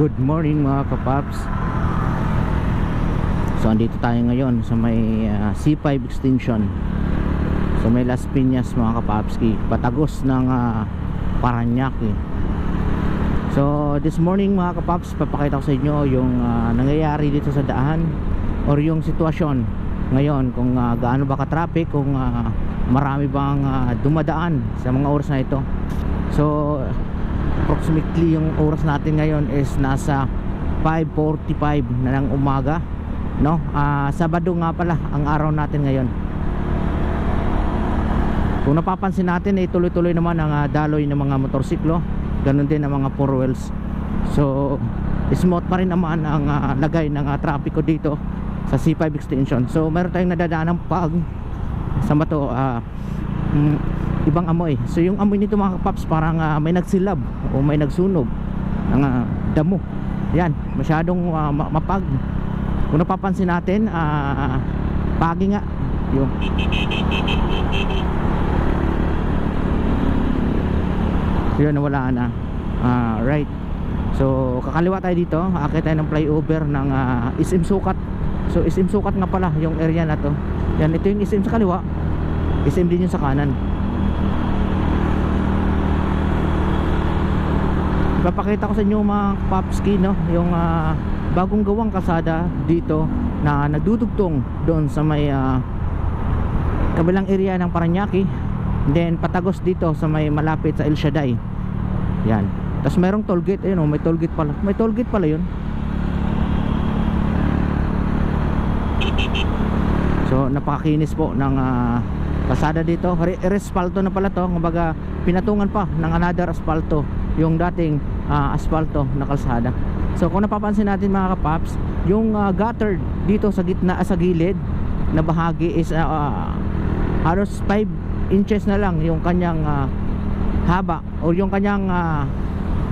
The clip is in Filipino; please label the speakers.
Speaker 1: Good morning mga kapaps. So andito tayo ngayon sa may ah, C5 extension Sa may Las Piñas mga kapapski Patagos ng uh, Paranaque. So this morning mga kapaps Papakita ko sa inyo yung ah, nangyayari dito sa daan Or yung sitwasyon ngayon Kung ah, gaano ba ka-traffic Kung ah, marami bang ah, dumadaan sa mga oras na ito. So approximately yung oras natin ngayon is nasa 5.45 na ng umaga no? Ah, Sabado nga pala ang araw natin ngayon. Kung napapansin natin eh tuloy-tuloy naman ang ah, daloy ng mga motorsiklo. Ganun din ang mga four wheels. So smooth pa rin naman ang ah, lagay ng uh, trapiko dito sa C5 extension. So meron tayong nadadaan pag sa mato ah, mm, ibang amoy. So yung amoy nito mga kapaps parang ah, may nagsilab o may nagsunog ng ah, damo. Yan masyadong ma- mapag. Kung napapansin natin ah, pagi nga. Yung yun nawala na. Ah, right. So kakaliwa tayo dito. Akit tayo ng flyover ng ah, SM Sukat. So SM Sukat nga pala yung area na to. Yan ito yung SM sa kaliwa SM din sa kanan Ipapakita ko sa inyo mga papski no, yung ah, bagong gawang kasada dito na nagdudugtong doon sa may ah, kabilang area ng Paranaque. Then patagos dito sa may malapit sa El Shaddai. Yan. Tapos merong toll gate, ayun oh, may toll gate pala. May toll gate pala 'yun. So napakakinis po ng ah, kasada dito. Re- Respalto na pala to. Kumbaga pinatungan pa ng another asfalto yung dating ah, asfalto na kalsada. So kung napapansin natin mga kapaps, yung ah, gutter dito sa gitna ah, sa gilid na bahagi is ah, halos 5 inches na lang yung kanyang ah, haba o yung kanyang ah,